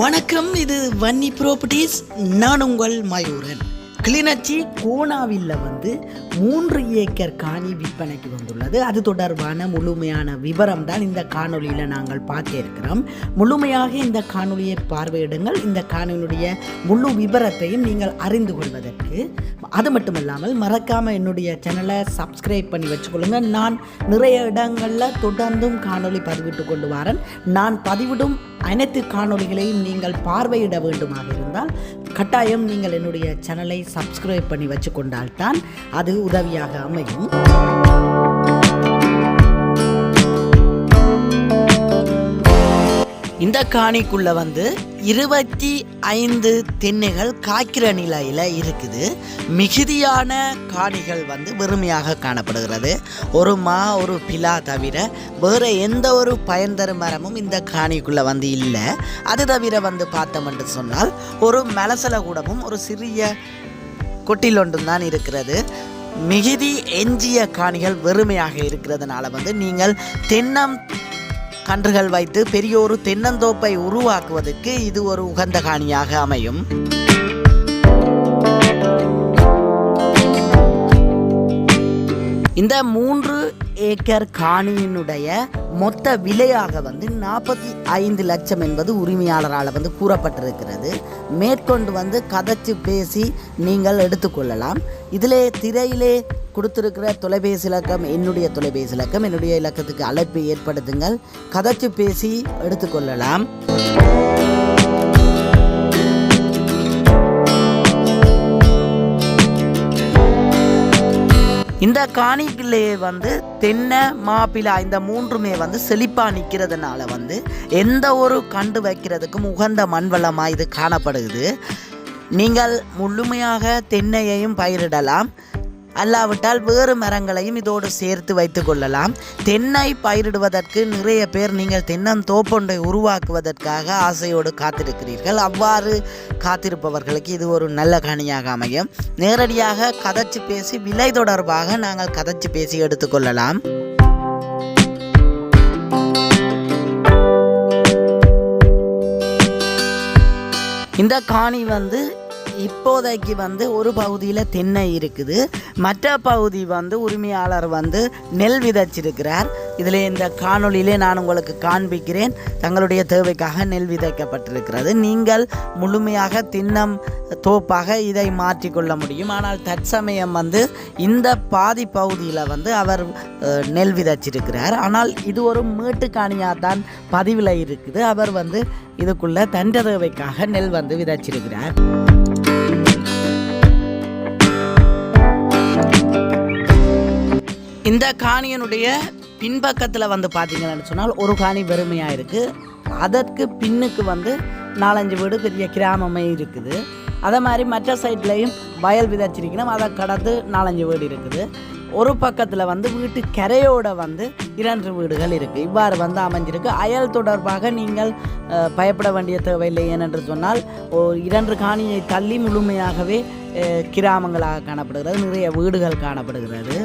வணக்கம் இது வன்னி ப்ராப்பர்ட்டிஸ் நான் உங்கள் மயூரன். கிளிநொச்சி கோணாவில் வந்து மூன்று ஏக்கர் காணி விற்பனைக்கு வந்துள்ளது. அது தொடர்பான முழுமையான விவரம் தான் இந்த காணொலியில் நாங்கள் பார்க்க இருக்கிறோம். முழுமையாக இந்த காணொலியை பார்வையிடுங்கள். இந்த காணொலியுடைய முழு விவரத்தையும் நீங்கள் அறிந்து கொள்வதற்கு. அது மட்டும் இல்லாமல் மறக்காமல் என்னுடைய சேனலை சப்ஸ்கிரைப் பண்ணி வச்சுக்கொள்ளுங்க. நான் நிறைய இடங்களில் தொடர்ந்தும் காணொலி பதிவிட்டு கொண்டு வரேன். நான் பதிவிடும் அனைத்து காணொளிகளையும் நீங்கள் பார்வையிட வேண்டுமாக இருந்தால் கட்டாயம் நீங்கள் என்னுடைய சேனலை சப்ஸ்கிரைப் பண்ணி வச்சுக்கொண்டால்தான் அது உதவியாக அமையும். இந்த காணிக்குள்ள வந்து இருபத்தி ஐந்து தென்னைகள் காய்க்கிற நிலையில் இருக்குது. மிகுதியான காணிகள் வந்து வெறுமையாக காணப்படுகிறது. ஒரு மா ஒரு பிலா தவிர வேறு எந்த ஒரு பயன் தரும் மரமும் இந்த காணிக்குள்ளே வந்து இல்லை. அது தவிர வந்து பார்த்தோம் என்று சொன்னால் ஒரு மலசல கூடமும் ஒரு சிறிய கொட்டில் ஒன்றும் தான் இருக்கிறது. மிகுதி எஞ்சிய காணிகள் வெறுமையாக இருக்கிறதுனால வந்து நீங்கள் தென்னம் கன்றுகள் வைத்து பெரிய ஒரு தென்னந்தோப்பை உருவாக்குவதற்கு இது ஒரு உகந்த காணியாக அமையும். இந்த மூன்று ஏக்கர் காணியினுடைய மொத்த விலையாக வந்து நாற்பத்தி ஐந்து லட்சம் என்பது உரிமையாளரால் வந்து கூறப்பட்டிருக்கிறது. மேற்கொண்டு வந்து கதைச்சு பேசி நீங்கள் எடுத்துக்கொள்ளலாம். இதிலே திரையிலே கொடுத்துருக்கிற தொலைபேசி இலக்கம் என்னுடைய தொலைபேசி இலக்கம் என்னுடைய இலக்கத்துக்கு அழைப்பு ஏற்படுத்துங்கள். கதைச்சு பேசி எடுத்துக்கொள்ளலாம். இந்த காணி பிள்ளையை வந்து தென்னை மாப்பிளா இந்த மூன்றுமே வந்து செழிப்பாக நிற்கிறதுனால வந்து எந்த ஒரு கண்டு வைக்கிறதுக்கும் உகந்த மண்வளமாக இது காணப்படுது. நீங்கள் முழுமையாக தென்னையையும் பயிரிடலாம். அல்லாவிட்டால் வேறு மரங்களையும் இதோடு சேர்த்து வைத்து கொள்ளலாம். தென்னை பயிரிடுவதற்கு நிறைய பேர் நீங்கள் தென்னந்தோப்பொன்றை உருவாக்குவதற்காக ஆசையோடு காத்திருக்கிறீர்கள். அவ்வாறு காத்திருப்பவர்களுக்கு இது ஒரு நல்ல கனியாக அமையும். நேரடியாக கதைச்சு பேசி விலை தொடர்பாக நாங்கள் கதைச்சு பேசி எடுத்துக்கொள்ளலாம் இந்த காணி வந்து இப்போதைக்கு வந்து ஒரு பகுதியில் தென்னை இருக்குது. மற்ற பகுதி வந்து உரிமையாளர் வந்து நெல் விதைச்சிருக்கிறார். இதில் இந்த காணொலியிலே நான் உங்களுக்கு காண்பிக்கிறேன். தங்களுடைய தேவைக்காக நெல் விதைக்கப்பட்டிருக்கிறது. நீங்கள் முழுமையாக தின்னம் தோப்பாக இதை மாற்றிக்கொள்ள முடியும். ஆனால் தற்சமயம் வந்து இந்த பாதி பகுதியில் வந்து அவர் நெல் விதைச்சிருக்கிறார். ஆனால் இது ஒரு மேட்டுக்காணியாக தான் பதிவில் இருக்குது. அவர் வந்து இதுக்குள்ளே தண்ட தேவைக்காக நெல் வந்து விதைச்சிருக்கிறார். இந்த காணியனுடைய பின்பக்கத்தில் வந்து பார்த்தீங்கன்னு சொன்னால் ஒரு காணி வெறுமையாக இருக்குது அதற்கு பின்னுக்கு வந்து நாலஞ்சு வீடு பெரிய கிராமமே இருக்குது. அதே மாதிரி மற்ற சைட்லேயும் வயல் விதைச்சிருக்கணும். அதை கடந்து நாலஞ்சு வீடு இருக்குது. ஒரு பக்கத்தில் வந்து வீட்டு கரையோட வந்து இரண்டு வீடுகள் இருக்குது இவ்வாறு வந்து அமைஞ்சிருக்கு. அயல் தொடர்பாக நீங்கள் பயப்பட வேண்டிய தேவையில்லை ஏனென்று சொன்னால் ஒரு இரண்டு காணியை தள்ளி முழுமையாகவே கிராமங்களாக காணப்படுகிறது. நிறைய வீடுகள் காணப்படுகிறது.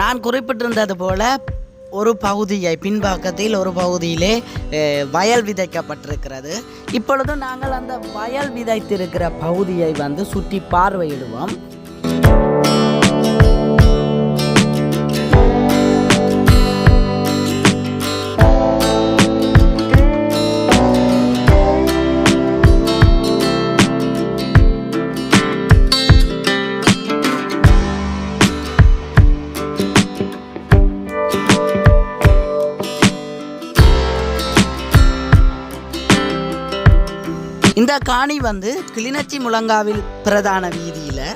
நான் குறிப்பிட்டிருந்தது போல ஒரு பகுதியை பின்பக்கத்தில் ஒரு பகுதியிலே வயல் விதைக்கப்பட்டிருக்கிறது. இப்பொழுது நாங்கள் அந்த வயல் விதைத்திருக்கிற பகுதியை வந்து சுற்றி பார்வையிடுவோம். இந்த காணி வந்து கிளிநொச்சி முழங்காவில் பிரதான வீதியில்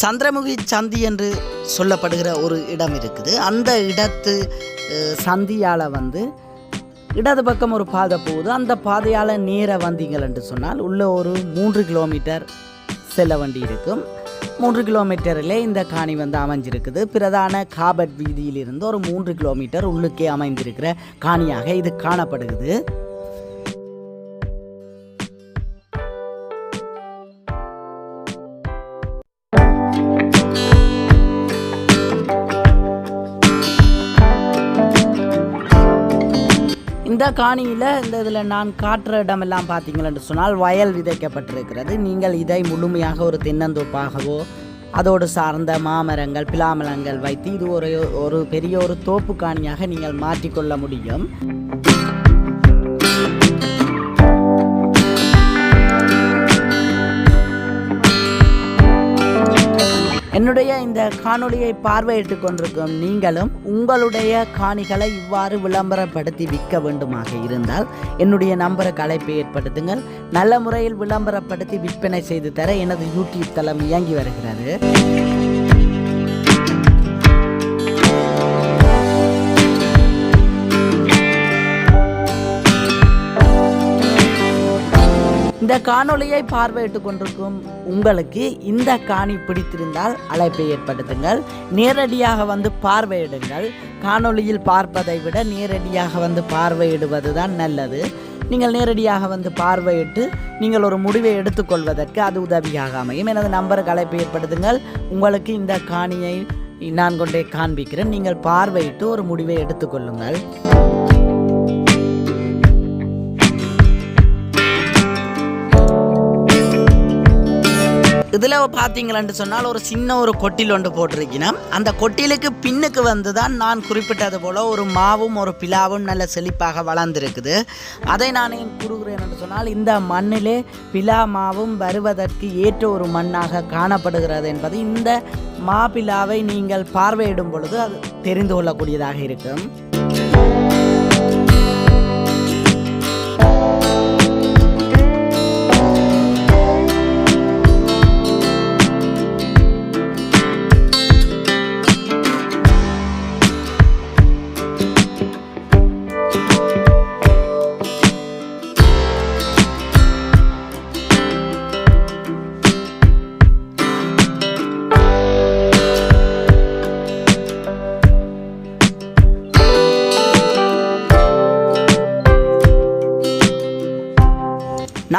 சந்திரமுகி சந்தி என்று சொல்லப்படுகிற ஒரு இடம் இருக்குது. அந்த இடத்து சந்தியால் வந்து இடது பக்கம் ஒரு பாதை போகுது. அந்த பாதையால் நேர வந்தீங்கள் என்று சொன்னால் உள்ள ஒரு மூன்று கிலோமீட்டர் செல்ல வண்டி இருக்கும். மூன்று கிலோமீட்டரிலே இந்த காணி வந்து அமைஞ்சிருக்குது. பிரதான காபட் வீதியிலிருந்து ஒரு மூன்று கிலோமீட்டர் உள்ளுக்கே அமைந்திருக்கிற காணியாக இது காணப்படுகிறது. இந்த காணியில் இந்த இதில் நான் காட்டுற இடமெல்லாம் பார்த்தீங்களென்று சொன்னால் வயல் விதைக்கப்பட்டிருக்கிறது. நீங்கள் இதை முழுமையாக ஒரு தென்னந்தோப்பாகவோ அதோடு சார்ந்த மாமரங்கள் பிலாமரங்கள் வைத்து இது ஒரு ஒரு பெரிய ஒரு தோப்பு காணியாக நீங்கள் மாற்றிக்கொள்ள முடியும். என்னுடைய இந்த காணொளியை பார்வையிட்டு கொண்டிருக்கும் நீங்களும் உங்களுடைய காணிகளை இவ்வாறு விளம்பரப்படுத்தி விற்க வேண்டுமாக இருந்தால் என்னுடைய நம்பருக்கு அழைப்பை ஏற்படுத்துங்கள். நல்ல முறையில் விளம்பரப்படுத்தி விற்பனை செய்து தர எனது யூடியூப் தளம் இயங்கி வருகிறது. இந்த காணொளியை பார்வையிட்டு கொண்டிருக்கும் உங்களுக்கு இந்த காணி பிடித்திருந்தால் அழைப்பை ஏற்படுத்துங்கள். நேரடியாக வந்து பார்வையிடுங்கள். காணொளியில் பார்ப்பதை விட நேரடியாக வந்து பார்வையிடுவது தான் நல்லது. நீங்கள் நேரடியாக வந்து பார்வையிட்டு நீங்கள் ஒரு முடிவை எடுத்துக்கொள்வதற்கு அது உதவியாக அமையும். எனது நம்பருக்கு அழைப்பை ஏற்படுத்துங்கள். உங்களுக்கு இந்த காணியை நான் கொண்டே காண்பிக்கிறேன். நீங்கள் பார்வையிட்டு ஒரு முடிவை எடுத்துக்கொள்ளுங்கள் இதில் பார்த்தீங்களன்னு சொன்னால் ஒரு சின்ன ஒரு கொட்டில் ஒன்று போட்டிருக்கிறேன். அந்த கொட்டிலுக்கு பின்னுக்கு வந்து தான் நான் குறிப்பிட்டது போல் ஒரு மாவும் ஒரு பிலாவும் நல்ல செழிப்பாக வளர்ந்துருக்குது. அதை நான் ஏன் கூறுகிறேன் என்று சொன்னால் இந்த மண்ணிலே பிலா மாவும் வருவதற்கு ஏற்ற ஒரு மண்ணாக காணப்படுகிறது என்பது இந்த மாப்பிலாவை நீங்கள் பார்வையிடும் பொழுது அது தெரிந்து கொள்ளக்கூடியதாக இருக்கும்.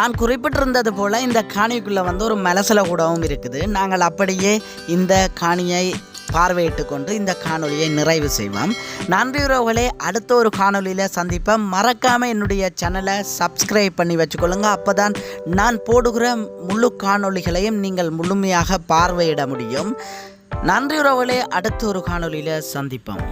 நான் குறிப்பிட்டிருந்தது போல் இந்த காணிக்குள்ளே வந்து ஒரு மலசல கூடவும் இருக்குது. நாங்கள் அப்படியே இந்த காணியை பார்வையிட்டு கொண்டு இந்த காணொலியை நிறைவு செய்வோம். நன்றி உறவுகளே அடுத்த ஒரு காணொளியில் சந்திப்போம். மறக்காமல் என்னுடைய சேனலை சப்ஸ்கிரைப் பண்ணி வச்சுக்கொள்ளுங்க. அப்போ தான் நான் போடுகிற முழு காணொளிகளையும் நீங்கள் முழுமையாக பார்வையிட முடியும். நன்றி உறவுகளே அடுத்த ஒரு காணொளியில் சந்திப்போம்.